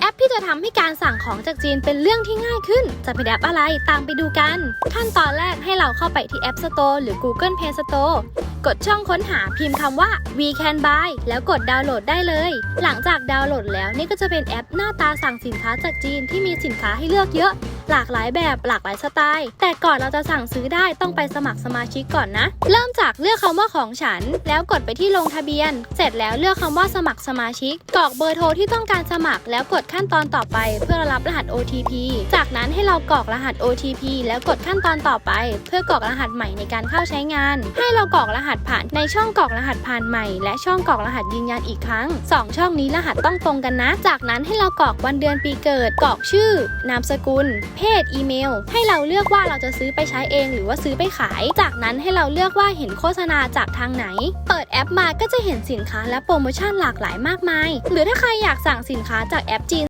แอปที่จะทำให้การสั่งของจากจีนเป็นเรื่องที่ง่ายขึ้น จะเป็นแอปอะไรตามไปดูกัน ขั้นตอนแรกให้เราเข้าไปที่ App Store หรือ Google Play Store กดช่องค้นหาพิมพ์คำว่า we can buy แล้วกดดาวน์โหลดได้เลย หลังจากดาวน์โหลดแล้วนี่ก็จะเป็นแอปหน้าตาสั่งสินค้าจากจีนที่มีสินค้าให้เลือกเยอะ หลากหลายแบบหลากหลายสไตล์ แต่ก่อนเราจะสั่งซื้อได้ต้องไปสมัครสมาชิกก่อนนะ เริ่มจากเลือกคำว่าของฉัน แล้วกดไปที่ลงทะเบียน เสร็จแล้วเลือกคำว่าสมัครสมาชิกกรอกเบอร์โทรที่ต้องการสมัคร แล้วกดขั้นตอนต่อไป เพื่อรับรหัส OTP จากนั้นให้เรากรอกรหัส OTP แล้วกดขั้นตอนต่อไป เพื่อกรอกรหัสใหม่ในการเข้าใช้งาน ให้เรากรอกรหัสผ่านในช่องกรอกรหัสผ่านใหม่ และช่องกรอกรหัสยืนยันอีกครั้งสองช่องนี้รหัสต้องตรงกันนะ จากนั้นให้เรากรอกวันเดือนปีเกิดกรอกชื่อนามสกุลเพศอีเมล ให้เราเลือกว่าเราจะซื้อไปใช้เอง หรือว่าซื้อไปขาย จากนั้นให้เราเลือกว่าเห็นโฆษณาจากทางไหน เปิดแอปมาก็จะเห็นสินค้าและโปรโมชั่นหลากหลายมากมาย หรือถ้าใครอยากสั่งสินค้าจากแอปจีน